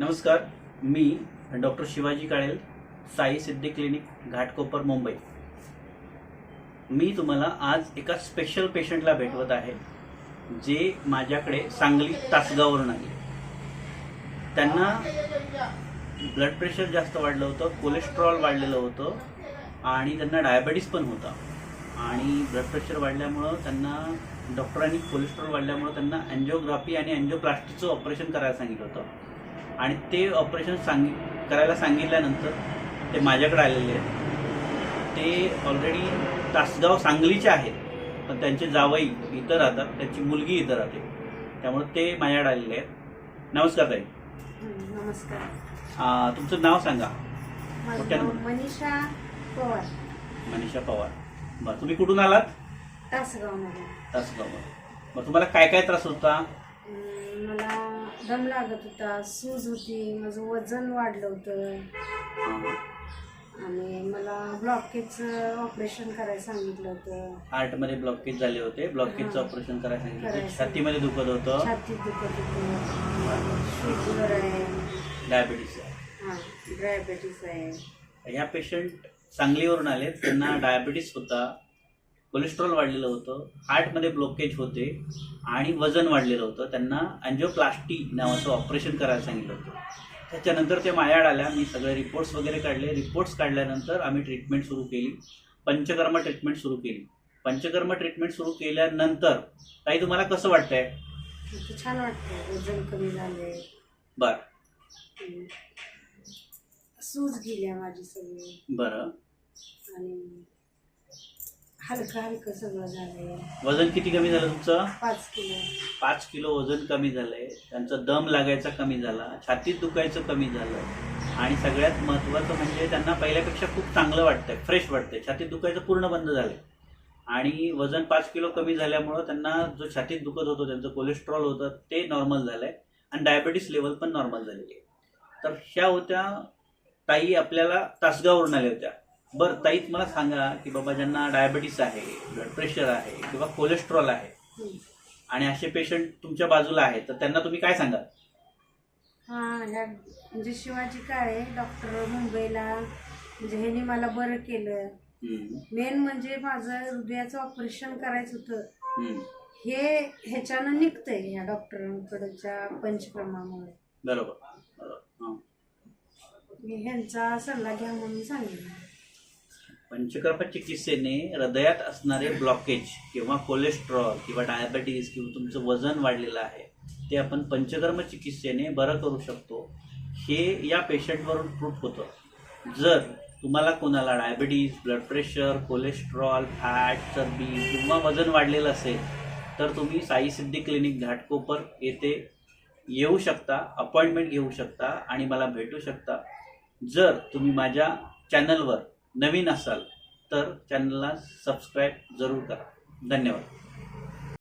नमस्कार मी doctor Shivaji Kalel Sai Siddhi clinic Ghatkopar Mumbai. मी तुम्हाला आज एका स्पेशल पेशंटला भेटवत आहे जे माझ्याकडे सांगली तासगाववरून आले. त्यांना ब्लड प्रेशर जास्त वाढलं होतं कोलेस्ट्रॉल वाढलेलं होतं आणि त्यांना डायबेटीस पण होता. आणि ब्लड प्रेशर वाढल्यामुळं त्यांना डॉक्टरांनी कोलेस्ट्रॉल वाढल्यामुळं त्यांना अँजिओग्राफी आणि अँजिओप्लास्टीचं ऑपरेशन करायला सांगितलं होतं. आणि ते ऑपरेशन सांगि करायला सांगितल्यानंतर ते माझ्याकडे आलेले आहेत. ते ऑलरेडी तासगाव सांगलीचे आहेत. पण त्यांचे जावई इथं राहतात. त्यांची मुलगी इथं राहते. त्यामुळे ते माझ्याकडे आलेले आहेत. नमस्कार ताई. नमस्कार. तुमचं नाव सांगा. मनीषा पवार. मनीषा पवार. बरं तुम्ही कुठून आलात? तासगावमध्ये तासगावमध्ये बरं तुम्हाला काय काय त्रास होता? दम लागत होता सूज होती माझं वजन वाढलं होतं. आणि मला ब्लॉकेजचं ऑपरेशन करायला सांगितलं होतं. हार्टमध्ये ब्लॉकेज झाले होते. ब्लॉकेजचं हां. ऑपरेशन करायला सांगितलं होतं. करायचं. छातीमध्ये दुखत होतं. छातीत दुखत होतं. शुगर आहे. डायबिटीस आहे. हां डायबेटीस आहे. ह्या पेशंट सांगलीवरून आले त्यांना डायबिटीस होता. कोलेस्ट्रॉल वाढलेलं होतं हार्टमध्ये ब्लॉकेज होते आणि वजन वाढलेलं होतं. त्यांना अँजिओप्लास्टी नावाचं ऑपरेशन करायला सांगितलं होतं. त्याच्यानंतर ते माझ्याकडे आल्या. मी सगळे रिपोर्ट्स वगैरे काढले. रिपोर्ट्स काढल्यानंतर आम्ही ट्रीटमेंट सुरू केली. पंचकर्म ट्रीटमेंट सुरू केली. पंचकर्म ट्रीटमेंट सुरू केल्यानंतर काही तुम्हाला कसं वाटतंय? छान वाटतं वजन कमी झाले. बरं. सूज गेल्या माझी सगळी. बरं. आणि हलकं हलकं सगळं झालंय. वजन किती कमी झालं तुमचं? पाच किलो. पाच किलो वजन कमी झालंय. त्यांचं दम लागायचा कमी झाला. छातीत दुखायचं कमी झालं. आणि सगळ्यात महत्त्वाचं म्हणजे त्यांना पहिल्यापेक्षा खूप चांगलं वाटतंय. फ्रेश वाटतंय. छातीत दुखायचं पूर्ण बंद झालंय. आणि वजन पाच किलो कमी झाल्यामुळं त्यांना जो छातीत दुखत होतं त्यांचं कोलेस्ट्रॉल होतं ते नॉर्मल झालंय. आणि डायबेटीस लेवल पण नॉर्मल झालेली आहे. तर ह्या होत्या ताई आपल्याला तासगाववरून आल्या होत्या. बरं ताई मला सांगा की बाबा ज्यांना डायबेटीस आहे ब्लड प्रेशर आहे किंवा कोलेस्ट्रॉल आहे. आणि असे पेशंट तुमच्या बाजूला आहेत तर त्यांना तुम्ही काय सांगाल? हा म्हणजे शिवाजी काळे डॉक्टर मुंबईला म्हणजे ह्यांनी मला बरं केलं. मेन म्हणजे माझं हृदयाचं ऑपरेशन करायचं होतं. हे ह्याच्यानं निघतंय ह्या डॉक्टरांकडच्या पंचक्रमामुळे. बरोबर हं. ह्यांचा सल्ला घ्या म्हणून सांगितलं. पंचकर्म चिकित्सेने हृदयात असणारे ब्लॉकेज किंवा कोलेस्ट्रॉल किंवा डायबेटीस किंवा तुमचं वजन वाढलेलं आहे ते आपण पंचकर्म चिकित्सेने बरं करू शकतो. हे या पेशंटवरून प्रूफ होतं. जर तुम्हाला कोणाला diabetes blood pressure cholesterol fat चरबी किंवा वजन वाढलेलं असेल तर तुम्ही साई सिद्धी क्लिनिक घाटकोपर येथे येऊ शकता अपॉइंटमेंट घेऊ शकता आणि मला भेटू शकता. जर तुम्ही माझ्या चॅनलवर नवीन असाल तर चॅनलला सबस्क्राईब जरूर करा. धन्यवाद.